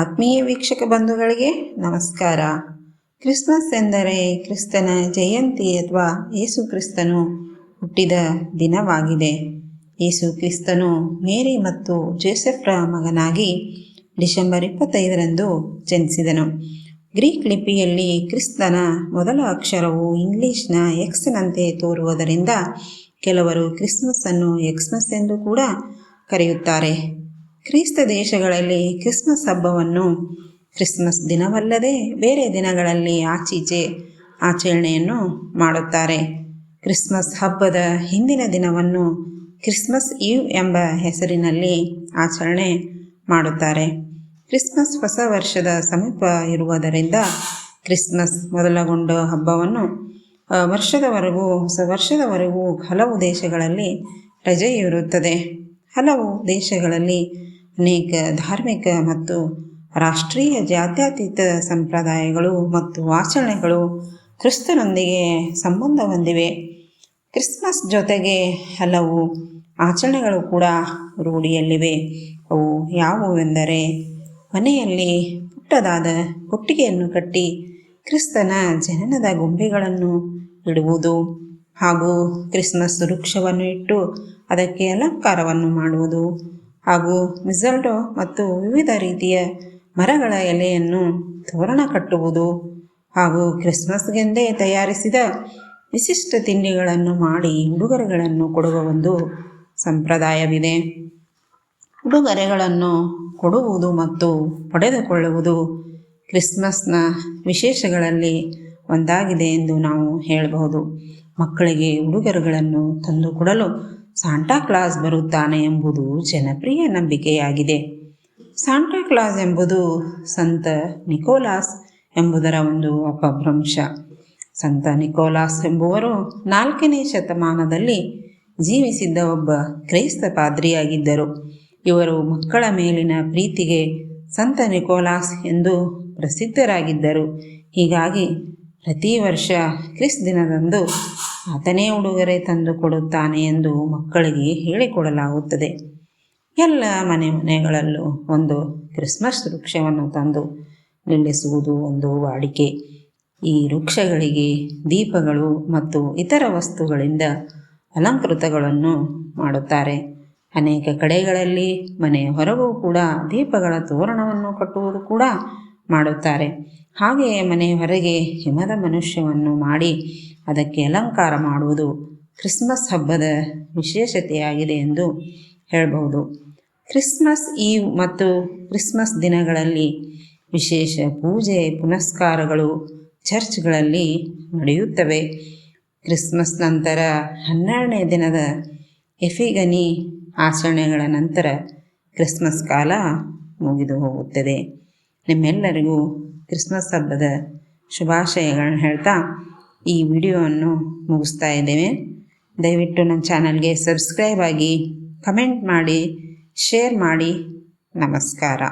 ಆತ್ಮೀಯ ವೀಕ್ಷಕ ಬಂಧುಗಳಿಗೆ ನಮಸ್ಕಾರ. ಕ್ರಿಸ್ಮಸ್ ಎಂದರೆ ಕ್ರಿಸ್ತನ ಜಯಂತಿ ಅಥವಾ ಯೇಸು ಕ್ರಿಸ್ತನು ಹುಟ್ಟಿದ ದಿನವಾಗಿದೆ. ಯೇಸು ಕ್ರಿಸ್ತನು ಮೇರಿ ಮತ್ತು ಜೋಸೆಫ್ರ ಮಗನಾಗಿ ಡಿಸೆಂಬರ್ ಇಪ್ಪತ್ತೈದರಂದು ಜನಿಸಿದನು. ಗ್ರೀಕ್ ಲಿಪಿಯಲ್ಲಿ ಕ್ರಿಸ್ತನ ಮೊದಲ ಅಕ್ಷರವು ಇಂಗ್ಲಿಷ್ನ ಎಕ್ಸ್ನಂತೆ ತೋರುವುದರಿಂದ ಕೆಲವರು ಕ್ರಿಸ್ಮಸ್ ಅನ್ನು ಎಕ್ಸ್ಮಸ್ ಎಂದು ಕೂಡ ಕರೆಯುತ್ತಾರೆ. ಕ್ರಿಸ್ತ ದೇಶಗಳಲ್ಲಿ ಕ್ರಿಸ್ಮಸ್ ಹಬ್ಬವನ್ನು ಕ್ರಿಸ್ಮಸ್ ದಿನವಲ್ಲದೆ ಬೇರೆ ದಿನಗಳಲ್ಲಿ ಆಚೀಚೆ, ಆಚರಣೆಯನ್ನು ಮಾಡುತ್ತಾರೆ. ಕ್ರಿಸ್ಮಸ್ ಹಬ್ಬದ ಹಿಂದಿನ ದಿನವನ್ನು ಕ್ರಿಸ್ಮಸ್ ಈವ್ ಎಂಬ ಹೆಸರಿನಲ್ಲಿ ಆಚರಣೆ ಮಾಡುತ್ತಾರೆ. ಕ್ರಿಸ್ಮಸ್ ಹೊಸ ವರ್ಷದ ಸಮೀಪ ಇರುವುದರಿಂದ ಕ್ರಿಸ್ಮಸ್ ಮೊದಲಗೊಂಡ ಹಬ್ಬವನ್ನು ವರ್ಷದವರೆಗೂ, ಹೊಸ ವರ್ಷದವರೆಗೂ ಹಲವು ದೇಶಗಳಲ್ಲಿ ರಜೆ ಇರುತ್ತದೆ ಹಲವು ದೇಶಗಳಲ್ಲಿ ಅನೇಕ ಧಾರ್ಮಿಕ ಮತ್ತು ರಾಷ್ಟ್ರೀಯ ಜಾತ್ಯತೀತ ಸಂಪ್ರದಾಯಗಳು ಮತ್ತು ಆಚರಣೆಗಳು ಕ್ರಿಸ್ತನೊಂದಿಗೆ ಸಂಬಂಧ ಹೊಂದಿವೆ. ಕ್ರಿಸ್ಮಸ್ ಜೊತೆಗೆ ಹಲವು ಆಚರಣೆಗಳು ಕೂಡ ರೂಢಿಯಲ್ಲಿವೆ. ಅವು ಯಾವುವೆಂದರೆ ಮನೆಯಲ್ಲಿ ಪುಟ್ಟದಾದ ಕೊಟ್ಟಿಗೆಯನ್ನು ಕಟ್ಟಿ ಕ್ರಿಸ್ತನ ಜನನದ ಗೊಂಬೆಗಳನ್ನು ಇಡುವುದು ಹಾಗೂ ಕ್ರಿಸ್ಮಸ್ ವೃಕ್ಷವನ್ನು ಇಟ್ಟು ಅದಕ್ಕೆ ಅಲಂಕಾರವನ್ನು ಮಾಡುವುದು. ಹಾಗೂ ಮಿಸಲ್ಡೋ ಮತ್ತು ವಿವಿಧ ರೀತಿಯ ಮರಗಳ ಎಲೆಯನ್ನು ತೋರಣ ಕಟ್ಟುವುದು ಹಾಗೂ ಕ್ರಿಸ್ಮಸ್ಗೆಂದೇ ತಯಾರಿಸಿದ ವಿಶಿಷ್ಟ ತಿಂಡಿಗಳನ್ನು ಮಾಡಿ ಉಡುಗೊರೆಗಳನ್ನು ಕೊಡುವ ಒಂದು ಸಂಪ್ರದಾಯವಿದೆ. ಉಡುಗೊರೆಗಳನ್ನು ಕೊಡುವುದು ಮತ್ತು ಪಡೆದುಕೊಳ್ಳುವುದು ಕ್ರಿಸ್ಮಸ್ನ ವಿಶೇಷಗಳಲ್ಲಿ ಒಂದಾಗಿದೆ ಎಂದು ನಾವು ಹೇಳಬಹುದು. ಮಕ್ಕಳಿಗೆ ಉಡುಗೊರೆಗಳನ್ನು ತಂದುಕೊಡಲು ಸಾಂಟಾ ಕ್ಲಾಸ್ ಬರುತ್ತಾನೆ ಎಂಬುದು ಜನಪ್ರಿಯ ನಂಬಿಕೆಯಾಗಿದೆ. ಸಾಂಟಾ ಕ್ಲಾಸ್ ಎಂಬುದು ಸಂತ ನಿಕೋಲಾಸ್ ಎಂಬುದರ ಒಂದು ಅಪಭ್ರಂಶ. ಸಂತ ನಿಕೋಲಾಸ್ ಎಂಬುವರು ನಾಲ್ಕನೇ ಶತಮಾನದಲ್ಲಿ ಜೀವಿಸಿದ್ದ ಒಬ್ಬ ಕ್ರೈಸ್ತ ಪಾದ್ರಿಯಾಗಿದ್ದರು. ಇವರು ಮಕ್ಕಳ ಮೇಲಿನ ಪ್ರೀತಿಗೆ ಸಂತ ನಿಕೋಲಾಸ್ ಎಂದು ಪ್ರಸಿದ್ಧರಾಗಿದ್ದರು. ಹೀಗಾಗಿ ಪ್ರತಿ ವರ್ಷ ಕ್ರಿಸ್ ದಿನದಂದು ಆತನೇ ಉಡುಗೊರೆ ತಂದು ಕೊಡುತ್ತಾನೆ ಎಂದು ಮಕ್ಕಳಿಗೆ ಹೇಳಿಕೊಡಲಾಗುತ್ತದೆ. ಎಲ್ಲ ಮನೆ ಮನೆಗಳಲ್ಲೂ ಒಂದು ಕ್ರಿಸ್ಮಸ್ ವೃಕ್ಷವನ್ನು ತಂದು ನಿಲ್ಲಿಸುವುದು ಒಂದು ವಾಡಿಕೆ. ಈ ವೃಕ್ಷಗಳಿಗೆ ದೀಪಗಳು ಮತ್ತು ಇತರ ವಸ್ತುಗಳಿಂದ ಅಲಂಕೃತಗಳನ್ನು ಮಾಡುತ್ತಾರೆ. ಅನೇಕ ಕಡೆಗಳಲ್ಲಿ ಮನೆಯ ಹೊರಗೂ ಕೂಡ ದೀಪಗಳ ತೋರಣವನ್ನು ಕಟ್ಟುವುದು ಕೂಡ ಮಾಡುತ್ತಾರೆ. ಹಾಗೆಯೇ ಮನೆಯ ಹೊರಗೆ ಹಿಮದ ಮನುಷ್ಯವನ್ನು ಮಾಡಿ ಅದಕ್ಕೆ ಅಲಂಕಾರ ಮಾಡುವುದು ಕ್ರಿಸ್ಮಸ್ ಹಬ್ಬದ ವಿಶೇಷತೆಯಾಗಿದೆ ಎಂದು ಹೇಳಬಹುದು. ಕ್ರಿಸ್ಮಸ್ ಈವ್ ಮತ್ತು ಕ್ರಿಸ್ಮಸ್ ದಿನಗಳಲ್ಲಿ ವಿಶೇಷ ಪೂಜೆ, ಪುನಸ್ಕಾರಗಳು ಚರ್ಚ್ಗಳಲ್ಲಿ ನಡೆಯುತ್ತವೆ. ಕ್ರಿಸ್ಮಸ್ ನಂತರ ಹನ್ನೆರಡನೇ ದಿನದ ಎಫಿಗನಿ ಆಚರಣೆಗಳ ನಂತರ ಕ್ರಿಸ್ಮಸ್ ಕಾಲ ಮುಗಿದು ಹೋಗುತ್ತದೆ. ನಿಮ್ಮೆಲ್ಲರಿಗೂ ಕ್ರಿಸ್ಮಸ್ ಹಬ್ಬದ ಶುಭಾಶಯಗಳನ್ನು ಹೇಳ್ತಾ ಈ ವಿಡಿಯೋವನ್ನು ಮುಗಿಸ್ತಾ ಇದ್ದೇವೆ. ದಯವಿಟ್ಟು ನನ್ನ ಚಾನಲ್ಗೆ ಸಬ್ಸ್ಕ್ರೈಬ್ ಆಗಿ ಕಮೆಂಟ್ ಮಾಡಿ ಶೇರ್ ಮಾಡಿ. ನಮಸ್ಕಾರ.